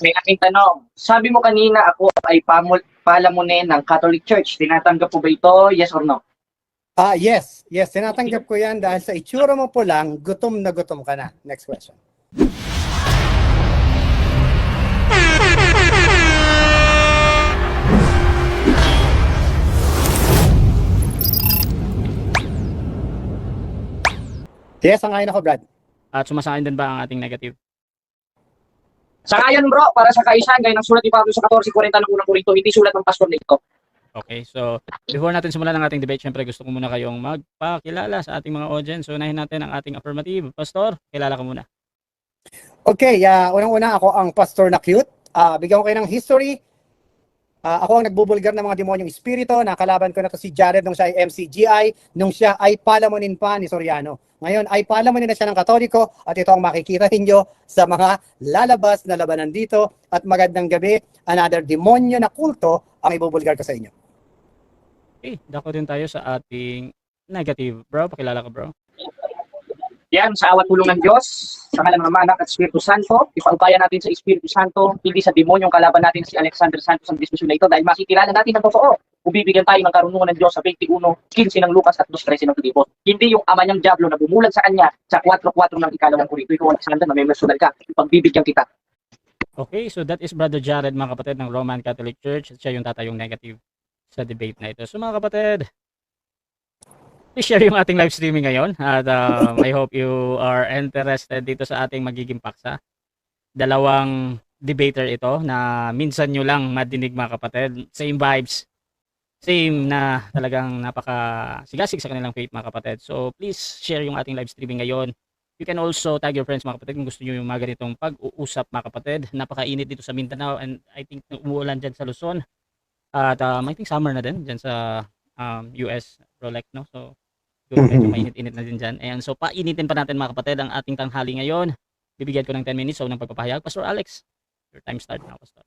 May aking tanong. Sabi mo kanina ako ay pamul palamunin ng Catholic Church. Tinatanggap po ba ito? Yes or no? Ah, yes. Yes, tinatanggap ko yan dahil sa itsura mo po lang, gutom na gutom ka na. Next question. Yes, ang ako, Brad. At sumasangin din ba ang ating negative? Sa ngayon bro, para sa kaisan, gaya ng sulat ni Pablo sa 14.40 ng unang Korinto, hindi sulat ng pastor nito. Okay, so before natin simulan ang ating debate, syempre gusto ko muna kayong magpakilala sa ating mga audience. So unahin natin ang ating affirmative. Pastor, kilala ka muna. Okay, uh, unang-una ako ang pastor na cute. Ah, bigyan ko kayo ng history. Ah, ako ang nagbubulgar ng mga demonyong espiritu. Nakalaban ko na to si Jared nung siya ay MCGI, nung siya ay palamunin pa ni Soriano. Ngayon ay palamunin na siya ng Katoliko at ito ang makikita ninyo sa mga lalabas na labanan dito. At magandang gabi, another demonyo na kulto ang ibubulgar ko sa inyo. Okay, dako din tayo sa ating negative. Bro, pakilala ka bro. Yan, sa awat tulong ng Diyos, sa ngalan ng Ama, Anak at Espiritu Santo, ipaubaya natin sa Espiritu Santo, hindi sa demonyong kalaban natin si Alexander Santos ang diskusyon na ito dahil makikilala natin ng totoo. Bibigyan tayo ng karunungan ng Diyos sa 21, 15 ng Lucas at 2.13 ng Filipos. Hindi yung ama niyang Diablo na bumulag sa kanya sa 4.4 ng ikalawang kurito. Ikaw, Alexander, na may personal ka. Pagbibigyan kita. Okay, so that is Brother Jared, mga kapatid ng Roman Catholic Church. Siya yung tatayong negative sa debate na ito. So mga kapatid, i-share yung ating live streaming ngayon. At um, I hope you are interested dito sa ating magiging paksa. Dalawang debater ito na minsan nyo lang madinig mga kapatid. Same vibes. Same na talagang napaka sigasig sa kanilang faith mga kapatid. So please share yung ating live streaming ngayon. You can also tag your friends mga kapatid kung gusto nyo yung mga ganitong pag-uusap mga kapatid. Napakainit dito sa Mindanao and I think umuulan dyan sa Luzon. At um, I think summer na din dyan sa um, US Rolex, no? So, yun, medyo mainit-init na din dyan. Ayan, so painitin pa natin mga kapatid ang ating tanghali ngayon. Bibigyan ko ng 10 minutes so ng pagpapahayag. Pastor Alex, your time start now, Pastor.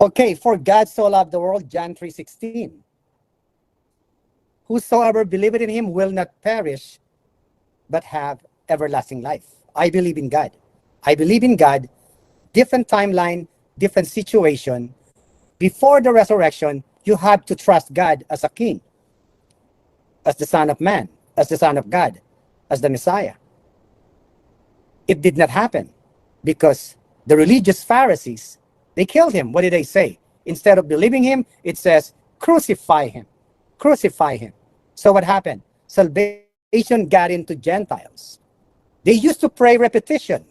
Okay, for God so loved the world, John 3.16. Whosoever believeth in him will not perish, but have everlasting life. I believe in God. I believe in God. Different timeline, different situation. Before the resurrection, you have to trust God as a king, as the Son of Man, as the Son of God, as the Messiah. It did not happen because the religious Pharisees they killed him. What did they say? Instead of believing him, it says, crucify him. Crucify him. So what happened? Salvation got into Gentiles. They used to pray repetition,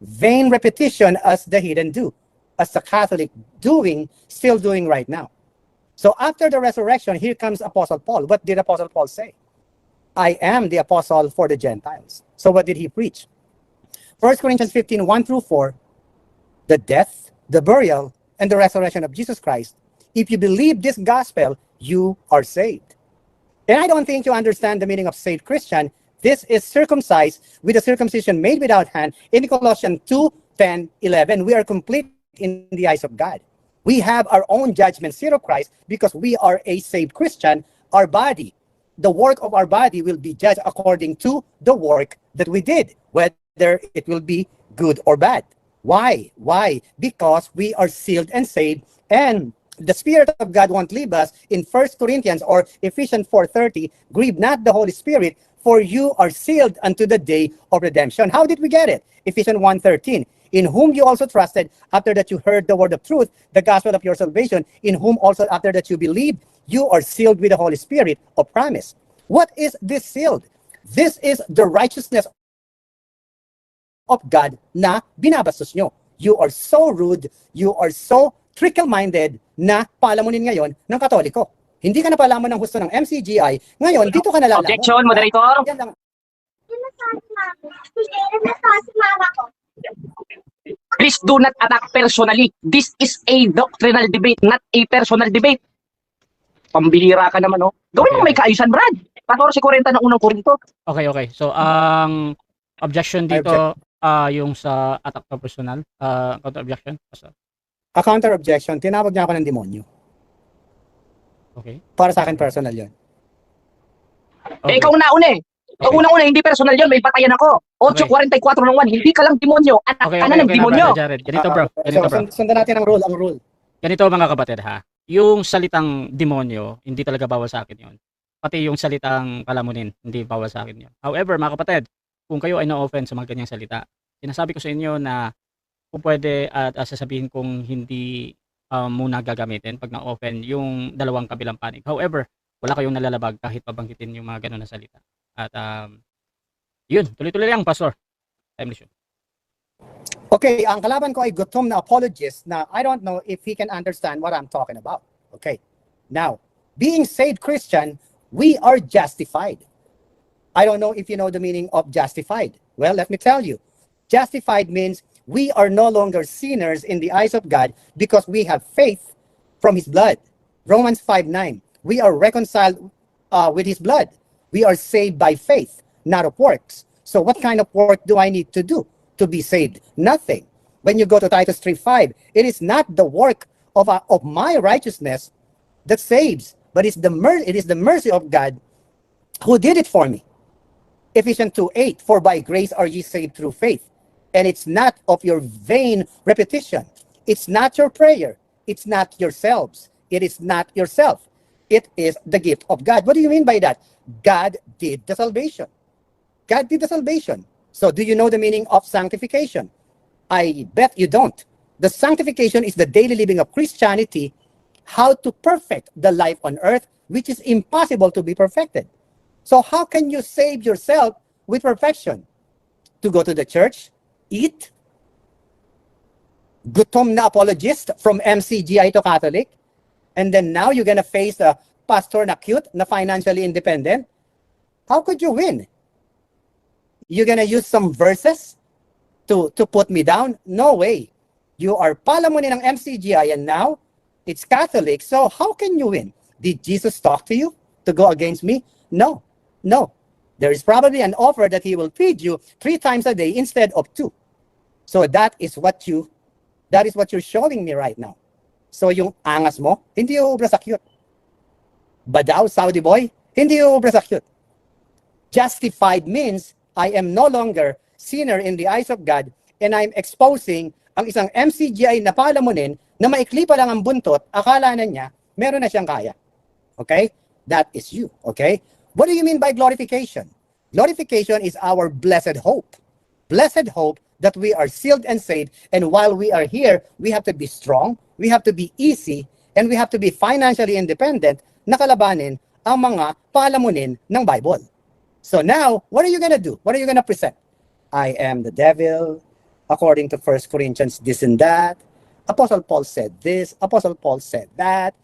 vain repetition as the heathen do, as the Catholic doing, still doing right now. So after the resurrection, here comes Apostle Paul. What did Apostle Paul say? I am the apostle for the Gentiles. So what did he preach? 1 Corinthians 15, 1 through 4, the death, the burial, and the resurrection of Jesus Christ, if you believe this gospel, you are saved. And I don't think you understand the meaning of saved Christian. This is circumcised with a circumcision made without hand. In Colossians 2, 10, 11, we are complete in the eyes of God. We have our own judgment seat of Christ because we are a saved Christian. Our body, the work of our body will be judged according to the work that we did, whether it will be good or bad. Why? Why? Because we are sealed and saved, and the Spirit of God won't leave us. In First Corinthians or Ephesians 4:30, grieve not the Holy Spirit, for you are sealed unto the day of redemption. How did we get it? Ephesians 1:13, in whom you also trusted, after that you heard the word of truth, the gospel of your salvation, in whom also after that you believed, you are sealed with the Holy Spirit of promise. What is this sealed? This is the righteousness of God na binabastos nyo. You are so rude, you are so trickle-minded na palamunin ngayon ng Katoliko. Hindi ka na palaman ng gusto ng MCGI, ngayon dito ka nalalamon. Objection, moderator. Yan lang. Please do not attack personally. This is a doctrinal debate, not a personal debate. Pambihira ka naman, no? Gawin mo may kaayusan, Brad. 14.40 ng unang Korinto. Okay, okay. So, ang objection I dito, ah yung sa attack to personal, ah counter objection. Pastor. A counter objection, tinawag niya ako ng demonyo. Okay. Para sa akin personal yon. Eh, ikaw na una eh. So, unang-una, hindi personal yun. May batayan ako. 8.44 ng 1. Hindi ka lang demonyo. Anak Okay, ka okay, na ng okay na, demonyo. Brother Jared. Ganito bro, Ah, ganito so, bro. sund- sundan natin ang rule, ang rule. Ganito mga kapatid ha. Yung salitang demonyo, hindi talaga bawal sa akin yun. Pati yung salitang kalamunin, hindi bawal sa akin yun. However, mga kapatid, kung kayo ay na-offend sa mga ganyang salita, sinasabi ko sa inyo na kung pwede at uh, sasabihin kong hindi um, muna gagamitin pag na-offend yung dalawang kabilang panig. However, wala kayong nalalabag kahit pabanggitin yung mga ganun na salita. At um, yun, tuloy-tuloy lang, Pastor. Time show. Okay, ang kalaban ko ay gutom na apologist na I don't know if he can understand what I'm talking about. Okay. Now, being saved Christian, we are justified. I don't know if you know the meaning of justified. Well, let me tell you. Justified means we are no longer sinners in the eyes of God because we have faith from his blood. Romans 5 9. We are reconciled uh, with his blood. We are saved by faith, not of works. So, what kind of work do I need to do to be saved? Nothing. When you go to Titus 3 5, it is not the work of, uh, of my righteousness that saves, but it's the mer- it is the mercy of God who did it for me. Ephesians 2 8, for by grace are ye saved through faith. And it's not of your vain repetition. It's not your prayer. It's not yourselves. It is not yourself. It is the gift of God. What do you mean by that? God did the salvation. God did the salvation. So, do you know the meaning of sanctification? I bet you don't. The sanctification is the daily living of Christianity, how to perfect the life on earth, which is impossible to be perfected. So, how can you save yourself with perfection? To go to the church, eat, gutom na apologist from MCGI to Catholic, and then now you're gonna face a pastor na cute, na financially independent. How could you win? You're gonna use some verses to to put me down? No way. You are palamunin ng MCGI and now it's Catholic. So how can you win? Did Jesus talk to you to go against me? No. No. There is probably an offer that he will feed you three times a day instead of two. So that is what you that is what you're showing me right now. So yung angas mo, hindi uubra sa cute. Badaw, Saudi boy, hindi uubra sa cute. Justified means I am no longer sinner in the eyes of God and I'm exposing ang isang MCGI na palamunin na maikli pa lang ang buntot, akala na niya, meron na siyang kaya. Okay? That is you. Okay? What do you mean by glorification? Glorification is our blessed hope. Blessed hope that we are sealed and saved. And while we are here, we have to be strong, we have to be easy, and we have to be financially independent na kalabanin ang mga palamunin ng Bible. So now, what are you going to do? What are you going to present? I am the devil, according to First Corinthians, this and that. Apostle Paul said this, Apostle Paul said that,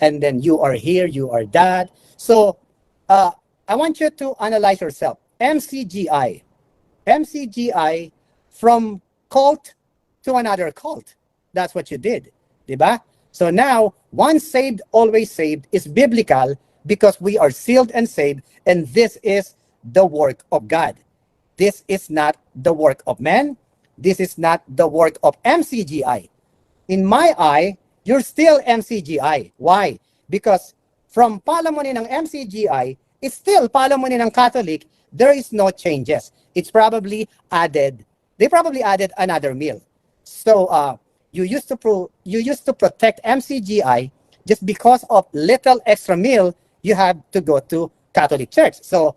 and then you are here, you are that. So, uh, I want you to analyze yourself. MCGI. MCGI from cult to another cult. That's what you did. Diba? So now, once saved, always saved is biblical because we are sealed and saved, and this is the work of God. This is not the work of man. This is not the work of MCGI. In my eye, you're still MCGI. Why? Because from palamunin ng MCGI, it's still palamunin ng Catholic, there is no changes. It's probably added, they probably added another meal. So uh, you used to pro- you used to protect MCGI just because of little extra meal, you have to go to Catholic Church. So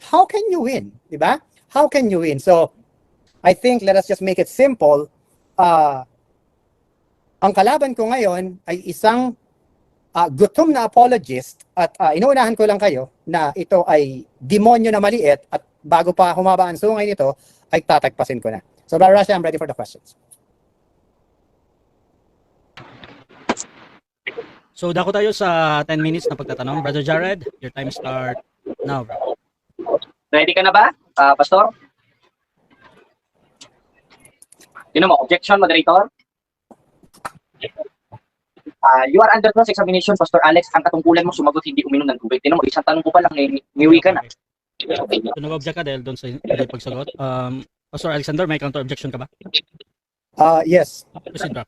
how can you win? Diba? How can you win? So I think let us just make it simple. Uh, ang kalaban ko ngayon ay isang ah, gutom na apologist at ah, inuunahan ko lang kayo na ito ay demonyo na maliit at bago pa humaba ang sungay nito ay tatagpasin ko na. So Brother Rasha, I'm ready for the questions. So, dako tayo sa 10 minutes na pagtatanong. Brother Jared, your time start now, bro. Ready ka na ba, ah, Pastor? Yun mo, objection, moderator. Ah, you are under cross-examination, Pastor Alex. Ang katungkulan mo sumagot hindi uminom ng tubig. Tinan mo, isang tanong ko pa lang, eh, niwi ka na. Okay. So, nag-object ka dahil doon sa hindi pagsagot. Um, Pastor Alexander, may counter-objection ka ba? Uh, yes, Proceed, bro.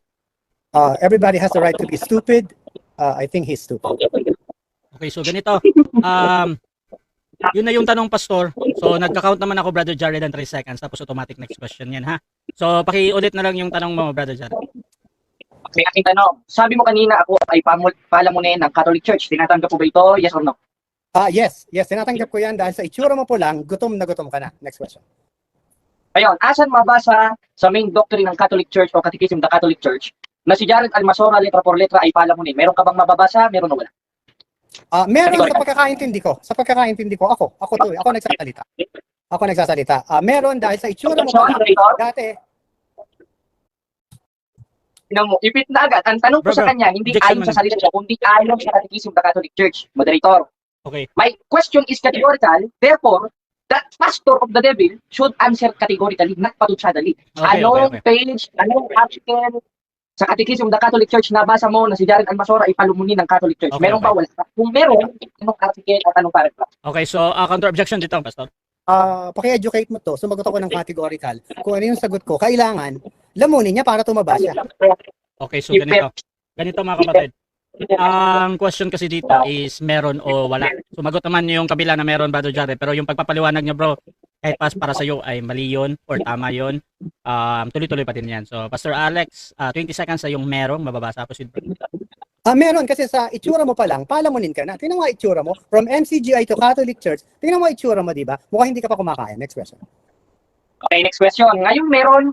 uh, everybody has the right to be stupid. Uh, I think he's stupid. Okay, so ganito. Um, yun na yung tanong, Pastor. So, nagka-count naman ako, Brother Jared, ng 3 seconds. Tapos automatic next question yan, ha? So, pakiulit na lang yung tanong mo, Brother Jared. May aking tanong. Sabi mo kanina ako ay pamul- palamunin ng Catholic Church. Tinatanggap po ba ito? Yes or no? Ah, yes, yes, tinatanggap ko yan dahil sa itsura mo po lang, gutom na gutom ka na. Next question. Ayun, asan mabasa sa main doctrine ng Catholic Church o Catechism ng Catholic Church na si Jared Almasora letra por letra ay palamunin? Meron ka bang mababasa? Meron o wala? Ah, meron sa pagkakaintindi ko. Sa pagkakaintindi ko, ako, ako to, eh, ako nagsasalita. Ako nagsasalita. Ah, meron dahil sa itsura mo pa lang, dati, tingnan mo, ipit na agad. Ang tanong ko Bro, sa kanya, hindi ayon sa salita niya, kundi ayon sa Catechism ng Catholic Church. Moderator, Okay. my question is categorical, therefore, the pastor of the devil should answer categorically, not patutsadali. Okay, anong okay, okay. page, anong article sa Catechism of the Catholic Church nabasa mo na si Jared Almasora ay ng Catholic Church? Okay, meron ba? Wala. Kung meron, anong article at anong paragraph? Okay, so, uh, counter-objection dito, Pastor. ah, paki-educate mo to, sumagot ako ng categorical. Kung ano yung sagot ko, kailangan, lamunin niya para tumaba siya. Okay, so ganito. Ganito, mga kapatid. Ang question kasi dito is meron o wala. Sumagot naman yung kabila na meron, Brother Jared. Pero yung pagpapaliwanag niya, bro, kahit pas para sa'yo ay mali yun or tama yun, um, tuloy-tuloy pa din yan. So, Pastor Alex, uh, 20 seconds sa yung merong mababasa. Proceed, bro. Ah, meron kasi sa itsura mo pa lang, palamunin ka na. Tingnan mo ang itsura mo. From MCGI to Catholic Church, tingnan mo ang itsura mo, di ba? Mukhang hindi ka pa kumakain. Next question. Okay, next question. Ngayon meron,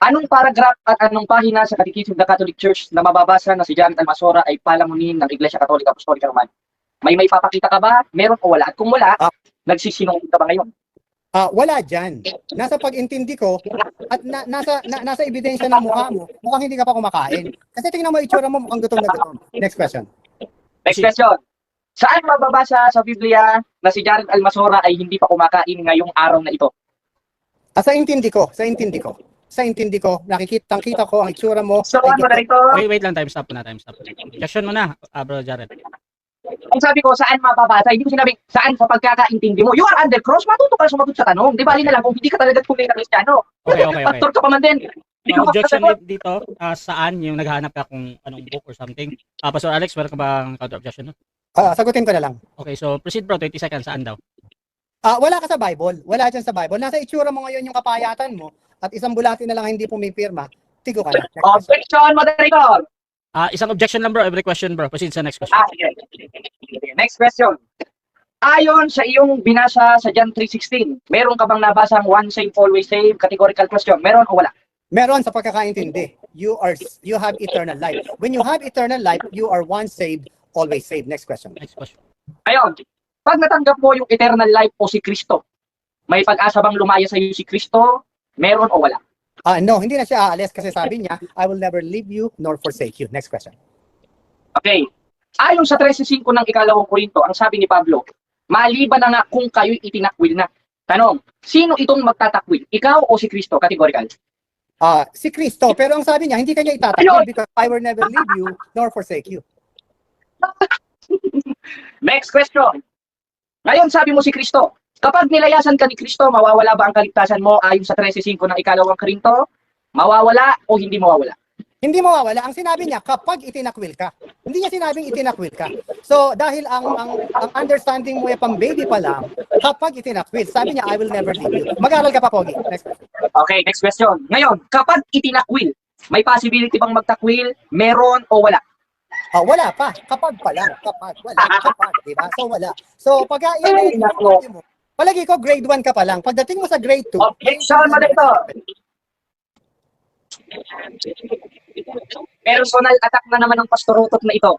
anong paragraph at anong pahina sa Catechism of the Catholic Church na mababasa na si Jared Almasora ay palamunin ng Iglesia Katolika Apostolika Romana? May may papakita ka ba? Meron o wala? At kung wala, Ah. nagsisinungaling ka ba ngayon? Ah, wala diyan. Nasa pag-intindi ko at na, nasa na, nasa ebidensya ng mukha mo, mukhang hindi ka pa kumakain. Kasi tingnan mo itsura mo, mukhang gutom na gutom. Next question. Next question. Saan mababasa sa Biblia na si Jared Almasora ay hindi pa kumakain ngayong araw na ito? Ah, sa intindi ko, sa intindi ko. Sa intindi ko, nakikita kita ko ang itsura mo. So, ano na ito? Wait, wait lang, time stop muna, time stop. Objection mo na, uh, Brother Jared. Ang sabi ko, saan mababasa? Hindi ko sinabi, saan sa pagkakaintindi mo? You are under cross, matuto ka sumagot sa tanong. Di ba, na lang kung hindi ka talaga tunay na Kristiyano. Okay, okay, okay. Pastor ka pa man din. Ka objection dito, ah, saan yung naghahanap ka kung anong book or something? Ah, Pastor Alex, meron ka bang counter-objection? Ah, sagutin ko na lang. Okay, so proceed bro, 20 seconds, saan daw? Ah, wala ka sa Bible. Wala dyan sa Bible. Nasa itsura mo ngayon yung kapayatan mo at isang bulati na lang hindi pumipirma. Tigo ka na. Next question. Objection, moderator. Ah, isang objection lang bro, every question bro. Proceed sa next question. Ah. Sige, Next question. Ayon sa iyong binasa sa John 3.16, meron ka bang nabasang one save, always save? Categorical question. Meron o wala? Meron sa pagkakaintindi. You are you have eternal life. When you have eternal life, you are once saved, always saved. Next question. Next question. Ayon, pag natanggap mo yung eternal life o si Kristo, may pag-asa bang lumaya sa iyo si Kristo? Meron o wala? Ah, no, hindi na siya aalis kasi sabi niya, I will never leave you nor forsake you. Next question. Okay. Ayon sa 13.5 ng ikalawang Korinto, ang sabi ni Pablo, maliban na nga kung kayo'y itinakwil na. Tanong, sino itong magtatakwil? Ikaw o si Kristo? Categorical. Ah, si Kristo, pero ang sabi niya, hindi kanya itatakwil because I will never leave you nor forsake you. Next question. Ngayon, sabi mo si Kristo, kapag nilayasan ka ni Kristo, mawawala ba ang kaligtasan mo ayon sa 13.5 ng ikalawang Korinto? Mawawala o hindi mawawala? Hindi mawawala. Ang sinabi niya, kapag itinakwil ka. Hindi niya sinabing itinakwil ka. So, dahil ang ang, ang understanding mo ay pang baby pa lang, kapag itinakwil, sabi niya, I will never leave you. Mag-aral ka pa, Pogi. Next question. Okay, next question. Ngayon, kapag itinakwil, may possibility bang magtakwil? Meron o wala? Ah, wala pa. Kapag pa lang. Kapag. Wala. Kapag. Diba? So, wala. So, pag yan Ay, mo, palagi ko grade 1 ka pa lang. Pagdating mo sa grade 2, Objection, moderator. Personal attack na naman ng pastorutot na ito.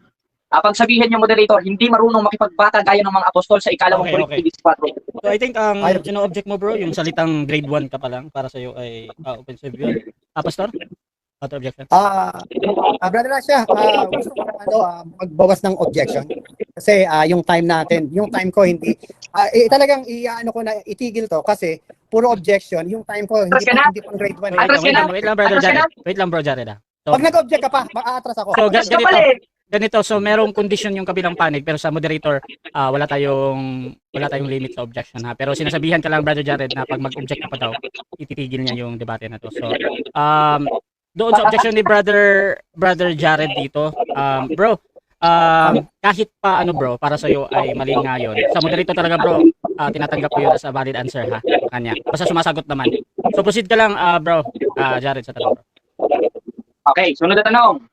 Ah, pagsabihin niyo, moderator, hindi marunong makipagbata gaya ng mga apostol sa ikalawang Okay, okay. 4. So I think ang Ay- sino-object mo bro, yung salitang grade 1 ka pa lang para sa iyo ay ah, offensive yun. Ah, Pastor? Counter-objection. Ah, ah, brother Rasha, ah, gusto ko ano, ah, magbawas ng objection. Kasi ah, yung time natin, yung time ko hindi ah, eh, talagang i-ano ko na itigil to kasi puro objection, yung time ko hindi pa, hindi pang grade 1. Wait lang, Atras wait ka lang, na? wait lang brother Jared. Wait lang bro Jared. So, Pag nag-object ka pa, maaatras ako. so ga- Gusto ganito, ganito, so merong condition yung kabilang panig pero sa moderator ah, wala tayong wala tayong limit sa objection ha. Pero sinasabihan ka lang brother Jared na pag mag-object ka pa daw, ititigil niya yung debate na to. So um doon sa objection ni brother brother Jared dito, um bro, um kahit pa ano bro para sa iyo ay mali nga yun. Sa moderator talaga bro, ah, tinatanggap ko yun as a valid answer ha, kanya. Basta sumasagot naman. So proceed ka lang, ah, bro, ah, Jared, sa tanong. Okay, sunod na tanong.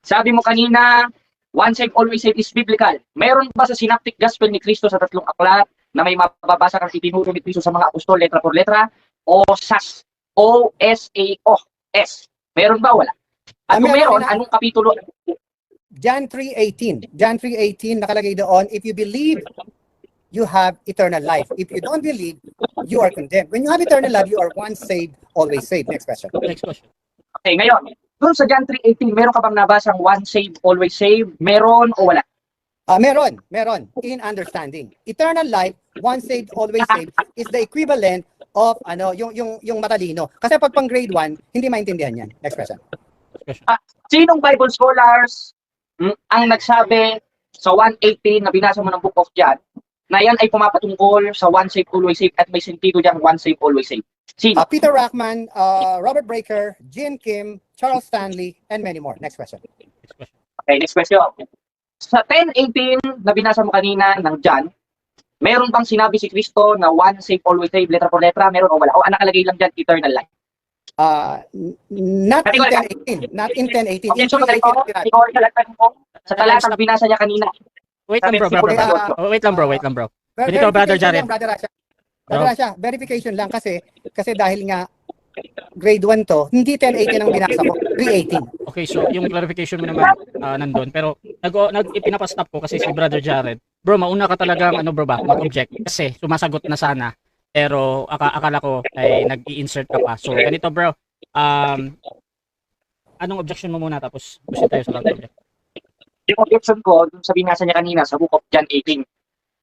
Sabi mo kanina, one save, always save is biblical. Meron ba sa synoptic gospel ni Kristo sa tatlong aklat na may mababasa kang itinuro ni Kristo sa mga apostol letra por letra? O SAS? O S A O S? Meron ba? Wala. At Ah, kung meron anong kapitulo? John 3.18. John 3.18 nakalagay doon, if you believe, you have eternal life. If you don't believe, you are condemned. When you have eternal life, you are once saved, always saved. Next question. Next question. Okay, ngayon, dun sa John 3.18, meron ka bang nabasang one save, always save? Meron o wala? Ah, meron, meron. In understanding. Eternal life, once saved, always saved, is the equivalent of ano, yung yung yung matalino. Kasi pag pang grade 1, hindi maintindihan yan. Next question. Question. Sinong Bible scholars mm, ang nagsabi sa 118 na binasa mo ng Book of John na yan ay pumapatungkol sa one save, always save at may sentido diyang one save, always save? Sino? Ah, Peter Rackman, uh, Robert Breaker, Jim Kim, Charles Stanley, and many more. Next question. Next question. Okay, next question. Sa 10.18 na binasa mo kanina ng John, meron bang sinabi si Kristo na one save, always save, letra por letra? Meron o wala? O ang nakalagay lang dyan, eternal life. Uh, not in Categorical. 1018. Not in 1018. Okay, so ganito, 318. ikaw ang kalatag mo sa talatang binasa niya kanina. Wait lang, bro, bro, bro. Bro. Wait lang, bro, wait lang, bro. Ver- Ganito, Brother Jared. lang, Brother Rasha. Bro. Brother Rasha, verification lang kasi kasi dahil nga grade 1 to, hindi 1018 ang binasa ko, 318. Okay, so yung clarification mo naman ah, nandun. Pero nag, nag ipinapastop ko kasi si Brother Jared. Bro, mauna ka talagang ano bro ba, mag-object. Kasi sumasagot na sana. Pero aka akala ko ay nag-i-insert ka pa. So ganito bro, um, anong objection mo muna tapos proceed tayo sa counter-object. Yung objection ko, dun sa binasa niya kanina sa Book of John 18,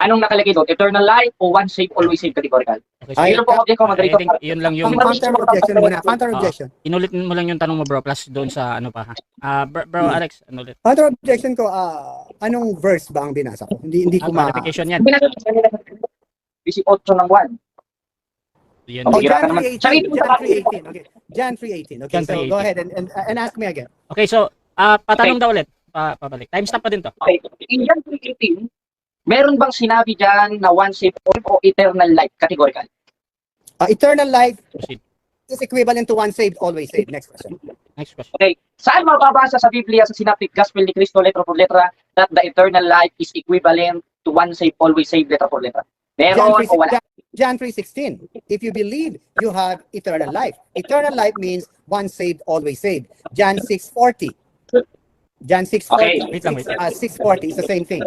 anong nakalagay doon? Eternal life o one save, always save categorical? Okay, so Ay, Sino po object ko, I think yun lang yung Counter objection muna. Counter objection. inulit mo lang yung tanong mo bro plus doon sa ano pa ha. Ah, bro, bro Alex, ano ulit? Counter objection ko, ah, anong verse ba ang binasa ko? Hindi hindi ko Ang ma... clarification yan. Binasa niya kanina 18 ng 1. Yan. Oh, naman. 318. Sarili mo John sa 318. Okay. John 318. Okay, so 3:18. go ahead and, and, and ask me again. Okay, so ah patanong daw ulit. Pa, pabalik. Time stop pa din to. Okay. In John 3.18, meron bang sinabi dyan na one save, all o eternal life categorical? Ah, eternal life Proceed. is equivalent to one saved, always saved. Next question. Next question. Okay. Saan mababasa sa Biblia sa Synoptic Gospel ni Cristo letra por letra that the eternal life is equivalent to one save, always save, letra por letra? John Meron o wala? 3, John 3.16. If you believe, you have eternal life. Eternal life means one saved, always saved. John 6.40. John 6.40. Okay. Wait lang, wait lang. Uh, 6.40 is the same thing.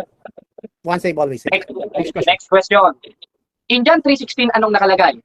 One saved, always saved. Next, Next question. next question. In John 3.16, anong nakalagay?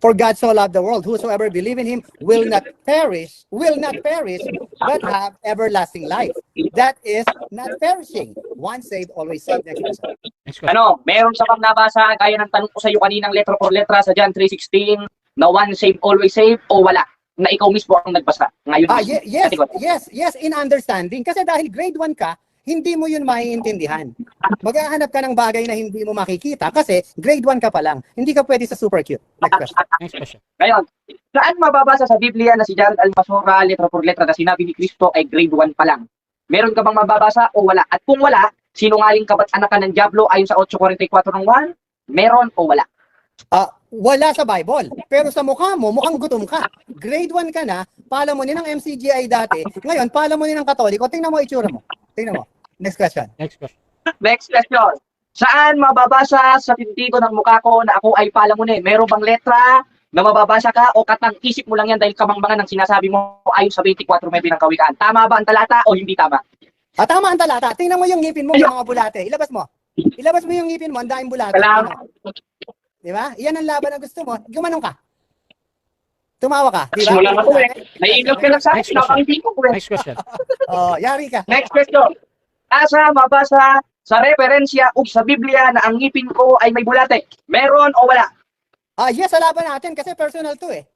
For God so loved the world, whosoever believe in him will not perish, will not perish, but have everlasting life. That is not perishing. One saved, always saved. Next question. Next question. Ano, meron sa bang nabasa, gaya ng tanong ko sa iyo kaninang letra por letra sa John 3.16, na one save, always save, o wala? Na ikaw mismo ang nagbasa. Ngayon Ah, yes, yes, yes, in understanding. Kasi dahil grade 1 ka, hindi mo yun maiintindihan. Maghahanap ka ng bagay na hindi mo makikita kasi grade 1 ka pa lang. Hindi ka pwede sa super cute. Next question. Next question. Ngayon, saan mababasa sa Biblia na si Jared Almasora, letra por letra, na sinabi ni Kristo ay grade 1 pa lang? Meron ka bang mababasa o wala? At kung wala, sinungaling ka ba't anak ka ng Diablo ayon sa 8.44 ng 1? Meron o wala? Ah, wala sa Bible. Pero sa mukha mo, mukhang gutom ka. Grade 1 ka na, pala mo ni ng MCGI dati. Ngayon, pala mo ni ng Katoliko. Tingnan mo itsura mo. Tingnan mo. Next question. Next question. Next question. Saan mababasa sa tintigo ng mukha ko na ako ay palamunin? Meron bang letra na mababasa ka o katang isip mo lang yan dahil kamangmangan ng sinasabi mo ayon sa 24 may ng kawikaan? Tama ba ang talata o hindi tama? Ah, tama ang talata. Tingnan mo yung ngipin mo, yung mga bulate. Ilabas mo. Ilabas mo yung ngipin mo, ang daing bulate. Salamat. Di ba? Iyan ang laban na gusto mo. Gumanong ka. Tumawa ka. Di ba? Simula na po eh. Naiiglap ka lang sa Next akin. question. Nakangiti ko eh. Next question. Oh, yari ka. Next question. Asa mabasa sa referensya o sa Biblia na ang ngipin ko ay may bulate? Meron o wala? Ah, yes, sa laban natin kasi personal to eh.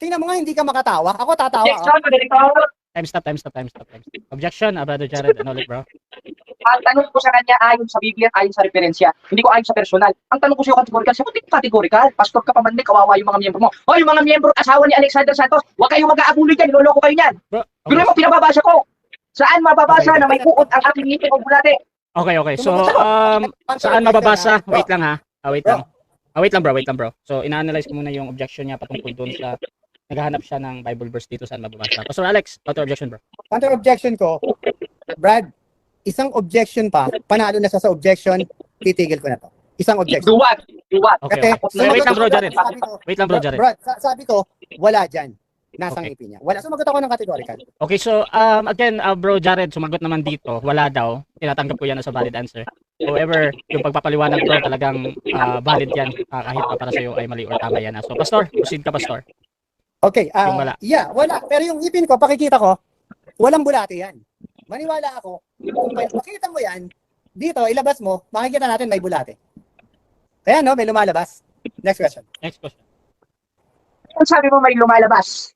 Tingnan mo nga, hindi ka makatawa. Ako tatawa. Ah. one, Director. Time stop, time stop, time stop, time stop. Objection, ah, Brother Jared. Ano ulit, bro? Ang tanong ko sa kanya ayon sa Biblia, ayon sa referensya. Hindi ko ayon sa personal. Ang tanong ko sa iyo categorical, siya hindi categorical. Pastor ka pa man, kawawa yung mga miyembro mo. O yung mga miyembro, asawa ni Alexander Santos, huwag kayong mag-aabuloy dyan, niloloko kayo niyan. Bro, Pero okay. mo pinababasa ko. Saan mababasa Okay. na may kuot ang aking ngipin o bulate? Okay, okay. So, um, saan mababasa? Wait lang ha. Ah, wait lang. Ah, wait lang bro, wait lang bro. So, ina-analyze ko muna yung objection niya patungkol doon sa naghahanap siya ng Bible verse dito saan mababasa. Pastor Alex, counter objection bro. Counter objection ko, Brad, isang objection pa, panalo na siya sa objection, titigil ko na to. Isang objection. Duwag, duwag. Okay. okay. So, wait lang bro, ko, Wait lang bro, Jared. Brad, sa- sabi ko, wala dyan. Nasang Okay. ngipin niya. Wala. Sumagot ako ng categorical. Okay, so um again, uh, bro Jared, sumagot naman dito, wala daw. Tinatanggap ko yan as a valid answer. However, yung pagpapaliwanag bro, talagang uh, valid yan uh, kahit pa para sa iyo ay mali or tama yan. ah. So, pastor, proceed ka pastor. Okay, ah, Yung wala. yeah, wala. Pero yung ngipin ko, pakikita ko, walang bulate yan. Maniwala ako, kung makita mo yan, dito, ilabas mo, makikita natin may bulate. Ayan, no, may lumalabas. Next question. Next question. Kung sabi mo may lumalabas,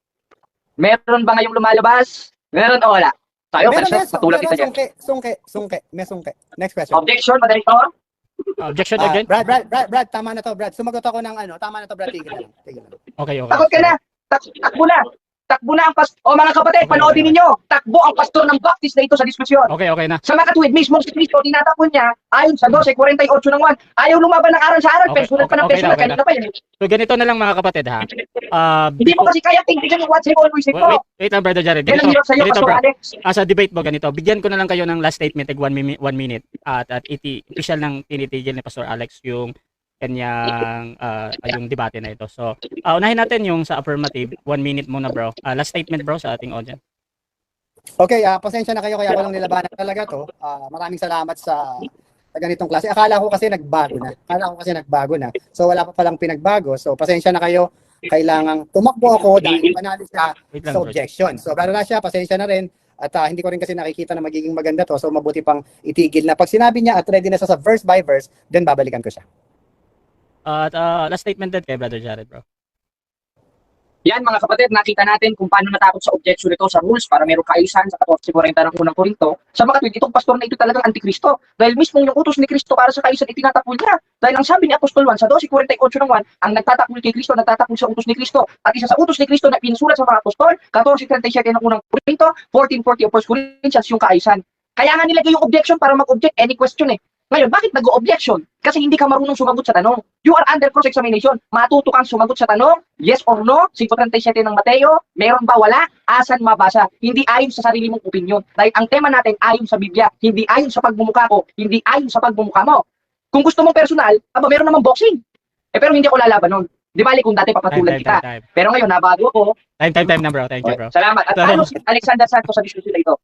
meron ba ngayong lumalabas? Meron o wala? Tayo, meron, kasi meron, patulad kita dyan. sungke, sungke, sungke, may sungke. Next question. Objection, madalito. Objection Ah, again? Brad, Brad, Brad, Brad, tama na to, Brad. Sumagot ako ng ano, tama na to, Brad. Tigil lang. Tigil lang. Okay, okay. Takot ka na. Tak- takbo na. Takbo na ang pastor. O mga kapatid, panoodin ninyo. Takbo ang pastor ng Baptist na ito sa diskusyon. Okay, okay na. Sa makatuwid, mismo si Cristo, tinatapon niya, ayon sa 12.48 ng 1. Ayaw lumaban ng aral sa aral, Okay, personal pa ng okay, okay personal, na, okay kanina pa yan. So, ganito na lang mga kapatid ha. Uh, Hindi mo kasi kaya tingnan yung what's always ito. wait, wait lang brother Jared. Ganito, hirap sa'yo, ganito bro. Alex. As a debate mo ganito, bigyan ko na lang kayo ng last statement, like one minute, one minute at, at iti, official ng tinitigil ni Pastor Alex yung kanyang ah, yung debate na ito. So, ah, unahin natin yung sa affirmative. One minute muna bro. Ah, last statement bro sa ating audience. Okay, ah pasensya na kayo kaya ko lang nilabanan talaga to. Ah, maraming salamat sa sa ganitong klase. Akala ko kasi nagbago na. Akala ko kasi nagbago na. So wala pa palang pinagbago. So pasensya na kayo. Kailangang tumakbo ako dahil panalo siya sa objection. So lalo na siya, pasensya na rin. At ah, hindi ko rin kasi nakikita na magiging maganda to. So mabuti pang itigil na. Pag sinabi niya at ready na siya sa verse by verse, then babalikan ko siya. At ah, last statement din kay brother Jared bro. Yan mga kapatid, nakita natin kung paano natakot sa objection nito sa rules para merong kaayusan sa 14.40 ng unang Korinto. Sa mga tweet, itong pastor na ito talagang antikristo. Dahil mismo yung utos ni Kristo para sa kaayusan, itinatapol niya. Dahil ang sabi ni Apostol 1 sa 12.48 ng 1, ang nagtatakol kay Kristo, nagtatakol sa utos ni Kristo. At isa sa utos ni Kristo na pinsulat sa mga apostol, 14.37 ng unang Korinto, 14.40 of 1 Corinthians, yung kaayusan. Kaya nga nilagay yung objection para mag-object any question eh. Ngayon, bakit nag-objection? Kasi hindi ka marunong sumagot sa tanong. You are under cross-examination. Matuto kang sumagot sa tanong, yes or no, 537 ng Mateo, meron ba, wala, asan mabasa. Hindi ayon sa sarili mong opinion. Dahil ang tema natin ayon sa Biblia, hindi ayon sa pagmumukha ko, hindi ayon sa pagmumukha mo. Kung gusto mong personal, aba meron namang boxing. Eh pero hindi ako lalaban nun. Di bali kung dati papatulan time, kita. time, time. Pero ngayon, nabago ako. Time, time, time na bro. Thank you bro. Salamat. At ano si Alexander Santos sa diskusyon na ito?